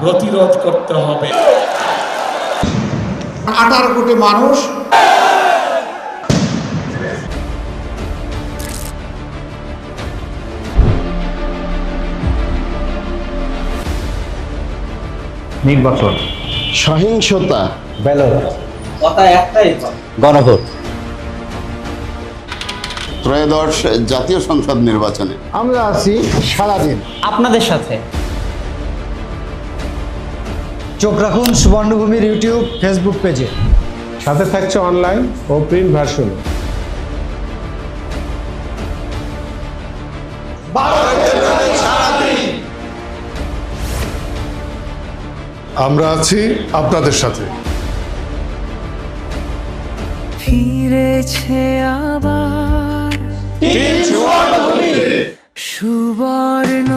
প্রতিরোধ করতে হবে। আঠারো কোটি মানুষ। নির্বাচন। সহিংসতা। গণভোট। ত্রয়োদশ জাতীয় সংসদ নির্বাচনে। আমরা আছি সারাদিন। আপনাদের সাথে। চোখ রাখুন সুবর্ণভূমির ইউটিউব ফেসবুক পেজে। সাথে থাকছে অনলাইন ও প্রিন্ট ভার্সন আমরা আছি আপনাদের সাথে। ফিরেছে আবার। সুবর্ণ